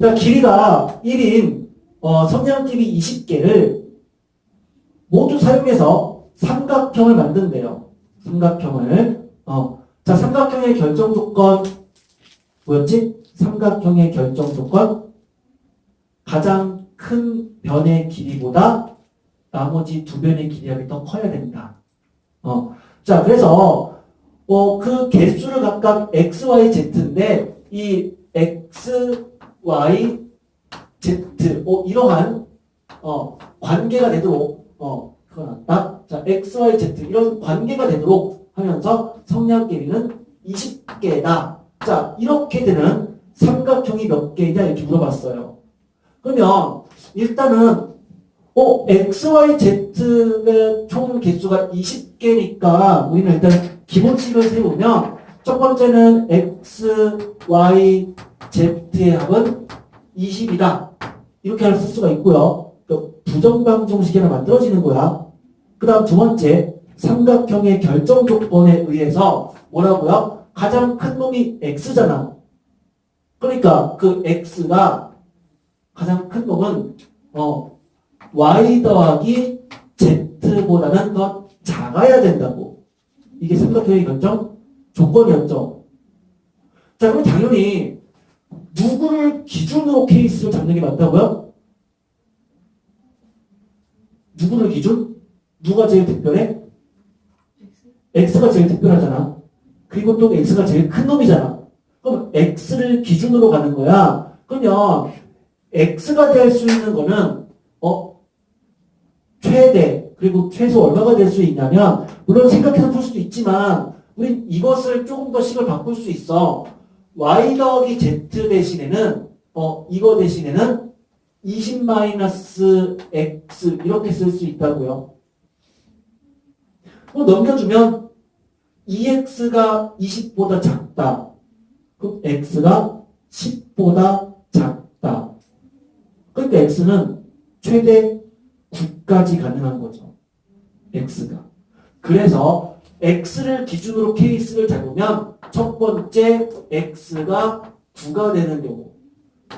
자, 길이가 1인 어, 성냥TV 20개를 모두 사용해서 삼각형을 만든대요. 삼각형을. 어. 자, 삼각형의 결정 조건 뭐였지? 삼각형의 결정 조건 가장 큰 변의 길이보다 나머지 두 변의 길이가 더 커야 된다. 어. 자, 그래서 어, 그 개수를 각각 x, y, z인데 이 x, y, z 어, 이러한 어, 관계가 되도록 어, 그거 나 자, x, y, z 이런 관계가 되도록 하면서 성량 길이는 20개다. 자, 이렇게 되는 삼각형이 몇 개이냐 이렇게 물어봤어요. 그러면 일단은 어, x, y, z의 총 개수가 20개니까 우리는 일단 기본식을 세우면 첫 번째는 x, y, z의 합은 20이다. 이렇게 할 수가 있고요. 또 부정방정식이 하나 만들어지는 거야. 그 다음 두 번째, 삼각형의 결정 조건에 의해서 뭐라고요? 가장 큰 놈이 x잖아. 그러니까 그 x가 가장 큰 놈은 어, y 더하기 z보다는 더 작아야 된다고. 이게 삼각형의 결정 조건이었죠. 자, 그럼 당연히 누구를 기준으로 케이스를 잡는 게 맞다고요? 누구를 기준? 누가 제일 특별해? X가 제일 특별하잖아. 그리고 또 X가 제일 큰 놈이잖아. 그럼 X를 기준으로 가는 거야. 그러면 X가 될 수 있는 거는 어 최대 그리고 최소 얼마가 될 수 있냐면 물론 생각해서 풀 수도 있지만 우린 이것을 조금 더 식을 바꿀 수 있어. Y 더하기 z 대신에는 어 이거 대신에는 20 마이너스 x 이렇게 쓸 수 있다고요. 뭐 넘겨주면 2x가 20보다 작다. 그럼 x가 10보다 작다. 그러니까 x는 최대 9까지 가능한 거죠. x가. 그래서 x를 기준으로 케이스를 잡으면 첫 번째 x가 9가 되는 경우,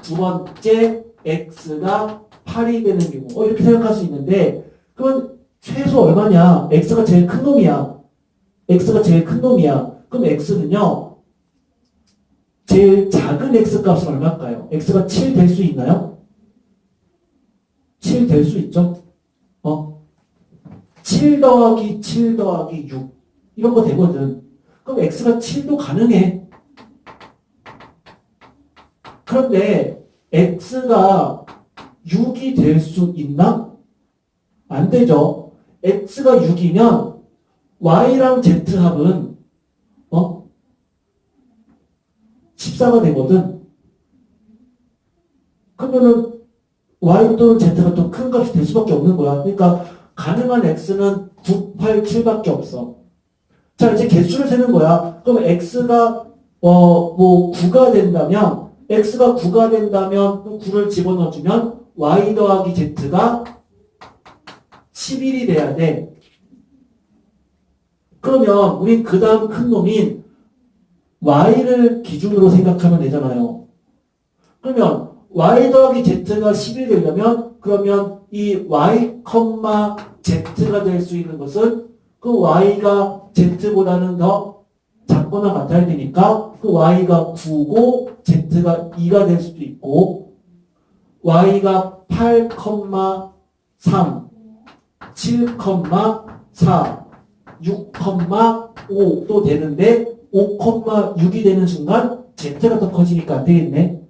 두 번째 x가 8이 되는 경우, 어, 이렇게 생각할 수 있는데, 그건 최소 얼마냐? x가 제일 큰 놈이야. x가 제일 큰 놈이야. 그럼 x는요, 제일 작은 x 값은 얼마일까요? x가 7 될 수 있나요? 7 될 수 있죠? 어? 7 더하기 7 더하기 6. 이런 거 되거든. 그럼 x가 7도 가능해. 그런데 x가 6이 될 수 있나? 안 되죠. x가 6이면 y랑 z 합은 어? 14가 되거든. 그러면은 y 또는 z가 더큰 값이 될 수밖에 없는 거야. 그러니까 가능한 x는 9, 8, 7밖에 없어. 자, 이제 개수를 세는 거야. 그럼 x가 어, 뭐 9가 된다면 x가 9가 된다면 그 9를 집어넣어주면 y 더하기 z가 11이 돼야 돼. 그러면 우리 그 다음 큰 놈인 y를 기준으로 생각하면 되잖아요. 그러면 y 더하기 z가 10이 되려면 그러면 이 y, z가 될 수 있는 것은 그 y가 z보다는 더 작거나 같아야 되니까 그 y가 9고 z가 2가 될 수도 있고 y가 8, 3, 7, 4, 6, 5도 되는데 5, 6이 되는 순간 z가 더 커지니까 안 되겠네.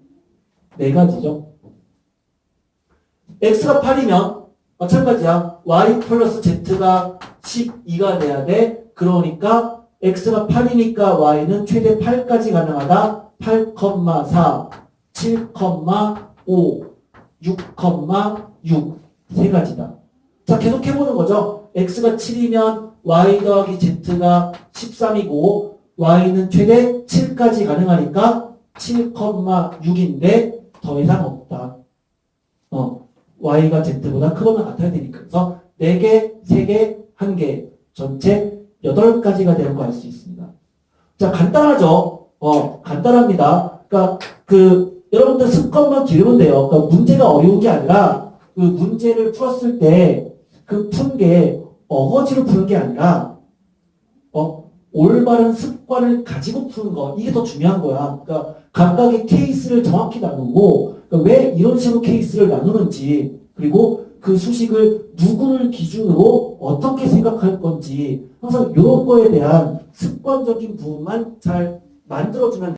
네 가지죠. x가 8이면 마찬가지야. y 플러스 z가 12가 돼야 돼. 그러니까 x가 8이니까 y는 최대 8까지 가능하다. 8, 4, 7, 5, 6, 6. 세 가지다. 자, 계속 해보는 거죠. x가 7이면 y 더하기 z가 13이고 y는 최대 7까지 가능하니까 7,6인데 더 이상 없다. 어, y가 z보다 크거나 같아야 되니까. 그래서 4개, 3개, 1개, 전체 8가지가 되는 거 알 수 있습니다. 자, 간단하죠? 어, 간단합니다. 그러니까 그 여러분들 습관만 기르면 돼요. 그러니까 문제가 어려운 게 아니라 그 문제를 풀었을 때 그 푼 게 어거지로 푸는 게 아니라 어 올바른 습관을 가지고 푸는 거 이게 더 중요한 거야. 그러니까 각각의 케이스를 정확히 나누고 그러니까 왜 이런 식으로 케이스를 나누는지 그리고 그 수식을 누구를 기준으로 어떻게 생각할 건지 항상 이런 거에 대한 습관적인 부분만 잘 만들어주면